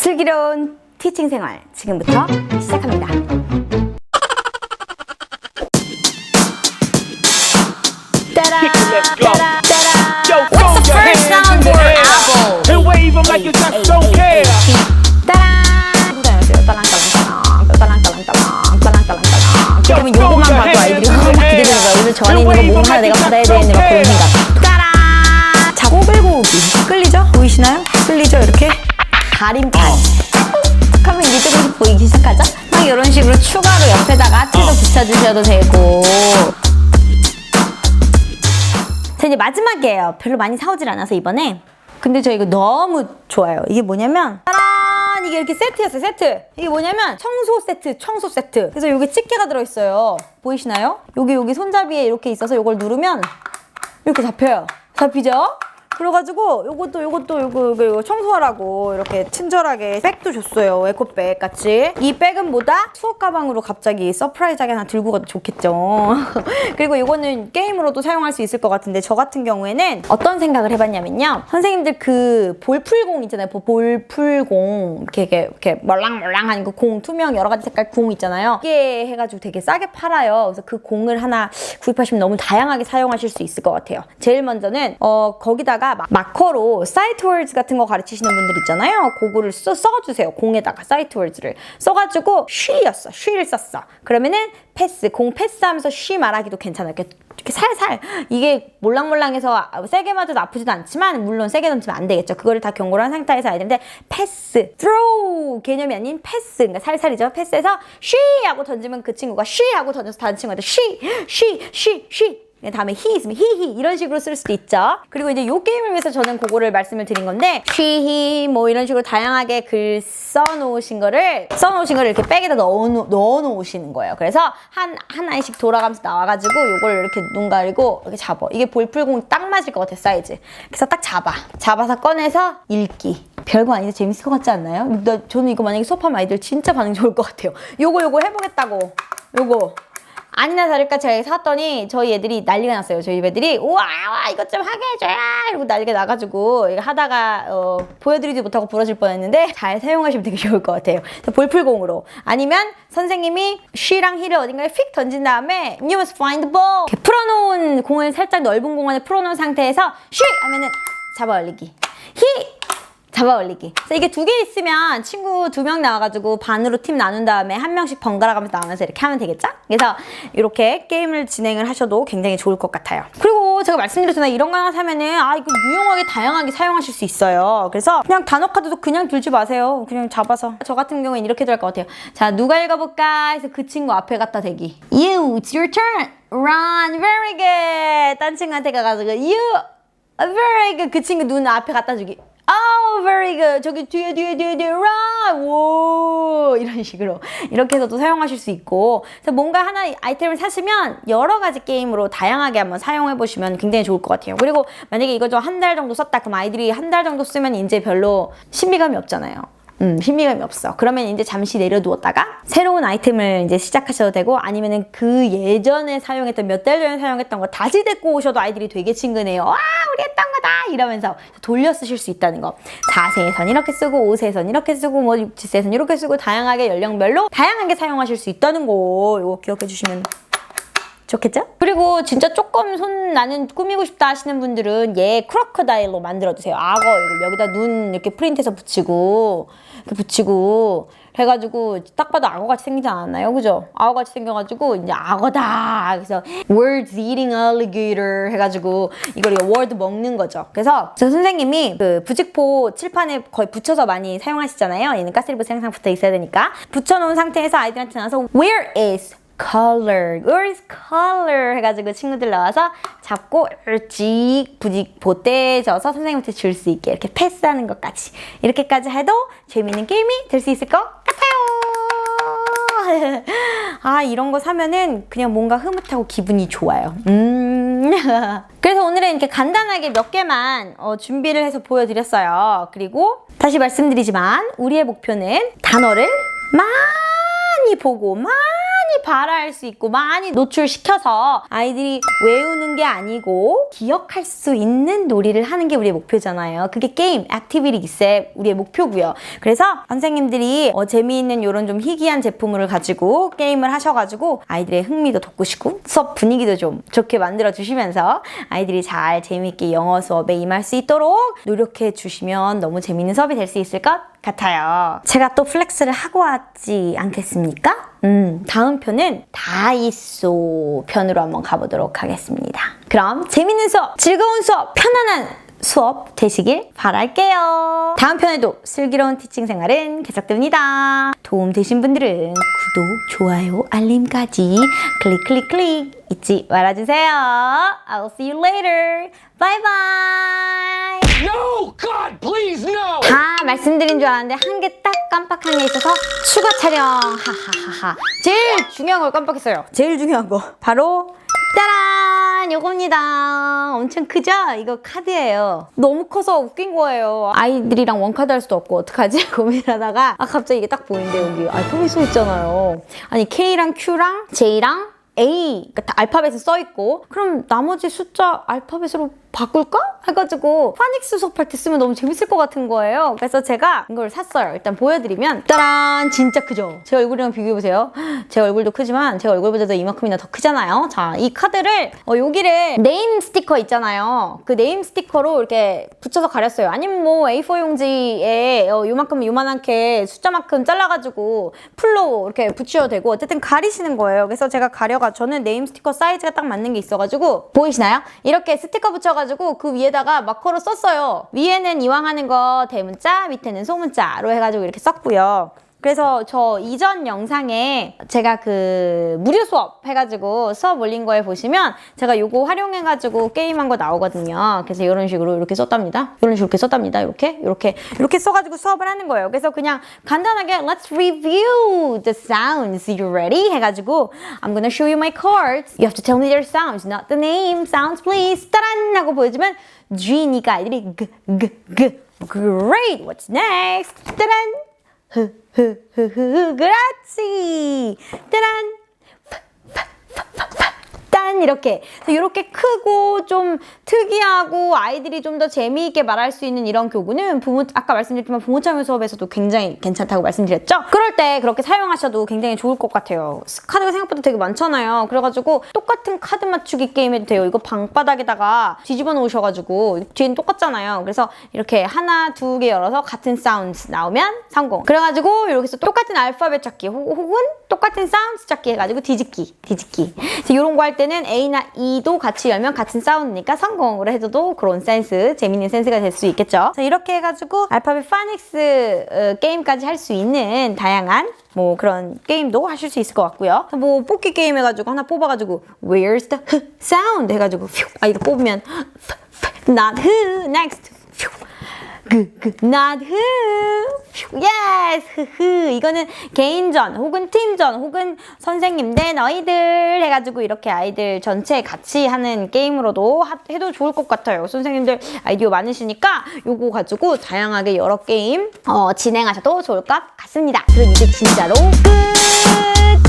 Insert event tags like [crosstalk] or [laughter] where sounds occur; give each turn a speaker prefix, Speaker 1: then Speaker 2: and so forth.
Speaker 1: 슬기로운 티칭 생활 지금부터 시작합니다. 따라. 따라 따라
Speaker 2: Yo,
Speaker 1: What's
Speaker 2: throw
Speaker 1: the
Speaker 2: your
Speaker 1: first
Speaker 2: hands
Speaker 1: sound
Speaker 2: in the
Speaker 1: for
Speaker 2: air
Speaker 1: apple?
Speaker 2: and wave 'em like you just don't care.
Speaker 1: 따란 따란따란따랑 따란따란따랑 따란따란따랑 그러면 요거만 봐도 아이들이 막 기대되는 거야 오늘 저 안에 있는 거 뭐 하나 내가 받아야 보이기 시작하죠? 막 이런 식으로 추가로 옆에다가 하트도 붙여주셔도 되고 자 이제 마지막이에요. 별로 많이 사오질 않아서 이번에. 근데 저 이거 너무 좋아요. 이게 뭐냐면 짜란 이게 이렇게 세트였어요. 세트. 이게 뭐냐면 청소 세트, 청소 세트. 그래서 여기 집게가 들어있어요. 보이시나요? 여기 여기 손잡이에 이렇게 있어서 이걸 누르면 이렇게 잡혀요. 잡히죠? 그래가지고 요것도 요것도 요거 요거, 요거 청소하라고 이렇게 친절하게 백도 줬어요 에코백 같이. 이 백은 뭐다? 수업 가방으로 갑자기 서프라이즈하게 하나 들고 가도 좋겠죠. [laughs] 그리고 이거는 게임으로도 사용할 수 있을 것 같은데 저 같은 경우에는 어떤 생각을 해봤냐면요. 선생님들 그 볼풀공 있잖아요. 보- 볼풀공. 이렇게 이렇게, 이렇게 멀랑멀랑한 그 공 투명 여러 가지 색깔 공 있잖아요. 이게 해가지고 되게 싸게 팔아요. 그래서 그 공을 하나 구입하시면 너무 다양하게 사용하실 수 있을 것 같아요. 제일 먼저는 어 거기다가 마- 마커로 사이트 월즈 같은 거 가르치시는 분들 있잖아요. 그거를 써, 써주세요. 공에다가 사이트 월즈를. 써가지고 쉬였어. 쉬를 썼어. 그러면은 패스 공 패스하면서 쉬 말하기도 괜찮아요. 이렇게, 이렇게 살살. 이게 몰랑몰랑해서 세게 맞아도 아프지도 않지만 물론 세게 던지면 안 되겠죠. 그거를 다 경고를 한 상태에서 아이들한테 패스 throw 개념이 아닌 패스. 그러니까 살살이죠. 패스해서 쉬 하고 던지면 그 친구가 쉬 하고 던져서 다른 친구한테 쉬 쉬 쉬쉬쉬 네, 다음에 he 있으면 he, he 이런 식으로 쓸 수도 있죠. 그리고 이제 요 게임을 위해서 저는 그거를 말씀을 드린 건데 she, he 뭐 이런 식으로 다양하게 글 써놓으신 거를 써놓으신 거를 이렇게 백에다 넣어, 넣어 놓으시는 거예요. 그래서 한, 한 아이씩 돌아가면서 나와가지고 요걸 이렇게 눈 가리고 이렇게 잡아. 이게 볼풀공 딱 맞을 것 같아 사이즈. 그래서 딱 잡아. 잡아서 꺼내서 읽기. 별거 아닌데 재밌을 것 같지 않나요? 나, 저는 이거 만약에 수업하면 아이들 진짜 반응 좋을 것 같아요. 요거 요거 해보겠다고. 요거. 아니나 다를까 제가 샀더니 저희 애들이 난리가 났어요. 저희 애들이 우와 이것 좀 하게 해줘야 이러고 난리가 나가지고 이거 하다가 어, 보여드리지 못하고 부러질 뻔했는데 잘 사용하시면 되게 좋을 것 같아요. 볼풀공으로 아니면 선생님이 she랑 he를 어딘가에 휙 던진 다음에 you must find the ball 이렇게 풀어놓은 공을 살짝 넓은 공간에 풀어놓은 상태에서 she 하면은 잡아 올리기 he 잡아 올리기. 그래서 이게 두 개 있으면 친구 두 명 나와가지고 반으로 팀 나눈 다음에 한 명씩 번갈아 가면서 나오면서 이렇게 하면 되겠죠? 그래서 이렇게 게임을 진행을 하셔도 굉장히 좋을 것 같아요. 그리고 제가 말씀드렸잖아요. 이런 거 하나 사면은 아, 이거 유용하게 다양하게 사용하실 수 있어요. 그래서 그냥 단어 카드도 그냥 들지 마세요. 그냥 잡아서. 저 같은 경우엔 이렇게 될 것 같아요. 자, 누가 읽어볼까 해서 그 친구 앞에 갖다 대기. You, it's your turn. Run, very good. 딴 친구한테 가가지고 you, very good. 그 친구 눈 앞에 갖다 주기. Oh, very good. 저기 뒤에 뒤에 뒤에 뒤에 run. 오 이런 식으로 이렇게 해서도 사용하실 수 있고 그래서 뭔가 하나 아이템을 사시면 여러 가지 게임으로 다양하게 한번 사용해 보시면 굉장히 좋을 것 같아요. 그리고 만약에 이거 좀한달 정도 썼다 그럼 아이들이 한 달 정도 쓰면 이제 별로 신비감이 없잖아요. 음, 신비감이 없어. 그러면 이제 잠시 내려두었다가 새로운 아이템을 이제 시작하셔도 되고 아니면은 그 예전에 사용했던 몇 달 전에 사용했던 거 다시 데리고 오셔도 아이들이 되게 친근해요. 와, 우리 했던 거다! 이러면서 돌려 쓰실 수 있다는 거. 4세에선 이렇게 쓰고 5세에선 이렇게 쓰고 뭐 6, 7세에선 이렇게 쓰고 다양하게 연령별로 다양하게 사용하실 수 있다는 거. 이거 기억해 주시면 좋겠죠? 그리고 진짜 조금 손 나는 꾸미고 싶다 하시는 분들은 얘 크로커다일로 만들어주세요. 악어 이걸 여기다 눈 이렇게 프린트해서 붙이고 이렇게 붙이고 해가지고 딱 봐도 악어같이 생기지 않았나요? 그죠? 악어같이 생겨가지고 이제 악어다 그래서 words eating alligator 해가지고 이걸 word 먹는 거죠. 그래서 저 선생님이 그 부직포 칠판에 거의 붙여서 많이 사용하시잖아요. 얘는 가스리부스 항상 붙어 있어야 되니까 붙여놓은 상태에서 아이들한테 나와서 where is color, where is color 해가지고 친구들 나와서 잡고 찍 부직 보떼져서 선생님한테 줄 수 있게 이렇게 패스하는 것까지 이렇게까지 해도 재밌는 게임이 될 수 있을 것 같아요. [laughs] 아 이런 거 사면은 그냥 뭔가 흐뭇하고 기분이 좋아요. 음. [laughs] 그래서 오늘은 이렇게 간단하게 몇 개만 어, 준비를 해서 보여드렸어요. 그리고 다시 말씀드리지만 우리의 목표는 단어를 많이 보고 많이 발화할 수 있고 많이 노출시켜서 아이들이 외우는 게 아니고 기억할 수 있는 놀이를 하는 게 우리의 목표잖아요. 그게 게임, 액티비티 있의 우리의 목표고요. 그래서 선생님들이 어, 재미있는 이런 좀 희귀한 제품을 가지고 게임을 하셔가지고 아이들의 흥미도 돋구시고 수업 분위기도 좀 좋게 만들어 주시면서 아이들이 잘 재미있게 영어 수업에 임할 수 있도록 노력해 주시면 너무 재미있는 수업이 될 수 있을 것 같아요. 제가 또 플렉스를 하고 왔지 않겠습니까? 음, 다음 편은 다이소 편으로 한번 가보도록 하겠습니다. 그럼 재밌는 수업, 즐거운 수업, 편안한 수업 되시길 바랄게요. 다음 편에도 슬기로운 티칭 생활은 계속됩니다. 도움 되신 분들은 구독, 좋아요, 알림까지 클릭 클릭 클릭 잊지 말아주세요. I'll see you later. Bye bye. 말씀드린 줄 알았는데 한 개 딱 깜빡한 게 있어서 추가 촬영. 하하하하. 제일 중요한 걸 깜빡했어요. 제일 중요한 거. 바로 짜란! 요겁니다. 엄청 크죠? 이거 카드예요. 너무 커서 웃긴 거예요. 아이들이랑 원카드 할 수도 없고 어떡하지? [laughs] 고민하다가 아 갑자기 이게 딱 보이는데 여기. 알파벳 써 있잖아요. 아니 K랑 Q랑 J랑 A. 그러니까 다 알파벳에 써 있고. 그럼 나머지 숫자 알파벳으로 바꿀까? 해가지고 파닉스 수업할 때 쓰면 너무 재밌을 것 같은 거예요. 그래서 제가 이걸 샀어요. 일단 보여드리면 짜란 진짜 크죠? 제 얼굴이랑 비교해보세요. [gasps] 제 얼굴도 크지만 제 얼굴보다도 이만큼이나 더 크잖아요. 자, 이 카드를 어, 여기를 네임 스티커 있잖아요. 그 네임 스티커로 이렇게 붙여서 가렸어요. 아니면 뭐 A4 용지에 어, 요만큼 요만하게 숫자만큼 잘라가지고 풀로 이렇게 붙여도 되고 어쨌든 가리시는 거예요. 그래서 제가 가려가 저는 네임 스티커 사이즈가 딱 맞는 게 있어가지고 보이시나요? 이렇게 스티커 붙여가지고 그 위에다가 마커로 썼어요. 위에는 이왕 하는 거 대문자, 밑에는 소문자로 해가지고 이렇게 썼고요. 그래서 저 이전 영상에 제가 그 무료 수업 해가지고 수업 올린 거에 보시면 제가 요거 활용해가지고 게임한 거 나오거든요. 그래서 이런 식으로 이렇게 썼답니다. 이런 식으로 이렇게 썼답니다. 이렇게 이렇게 이렇게 써가지고 수업을 하는 거예요. 그래서 그냥 간단하게 Let's review the sounds. You ready? 해가지고 I'm gonna show you my cards. You have to tell me their sounds, not the name. Sounds please. 따란 하고 보여주면 G니까 아이들이 g g g Great. What's next? 따란. 흐흐흐흐. 그렇지. 따란 딴 이렇게. 이렇게 크고 좀 특이하고 아이들이 좀 더 재미있게 말할 수 있는 이런 교구는 부모 아까 말씀드렸지만 부모 참여 수업에서도 굉장히 괜찮다고 말씀드렸죠? 그럴 때 그렇게 사용하셔도 굉장히 좋을 것 같아요. 카드가 생각보다 되게 많잖아요. 그래가지고 똑같은 카드 맞추기 게임 해도 돼요. 이거 방바닥에다가 뒤집어 놓으셔가지고 뒤엔 똑같잖아요. 그래서 이렇게 하나 두 개 열어서 같은 사운드 나오면 성공. 그래가지고 이렇게 해서 똑같은 알파벳 찾기 혹- 혹은 똑같은 사운드 찾기 해가지고 뒤집기 뒤집기 이런 거 할 때는 A나 E도 같이 열면 같은 사운드니까 성공으로 해줘도 그런 센스 재밌는 센스가 될 수 있겠죠 자, 이렇게 해가지고 알파벳 파닉스 어, 게임까지 할 수 있는 다양한 뭐 그런 게임도 하실 수 있을 것 같고요 뭐 뽑기 게임 해가지고 하나 뽑아가지고 Where's the sound 해가지고 퓨, 아 이거 뽑으면 not who next 퓨. 그, 그, not who. yes, 흐흐. 이거는 개인전, 혹은 팀전, 혹은 선생님 대 너희들 해가지고 이렇게 아이들 전체 같이 하는 게임으로도 하- 해도 좋을 것 같아요. 선생님들 아이디어 많으시니까 요거 가지고 다양하게 여러 게임 어, 진행하셔도 좋을 것 같습니다. 그럼 이제 진짜로 끝!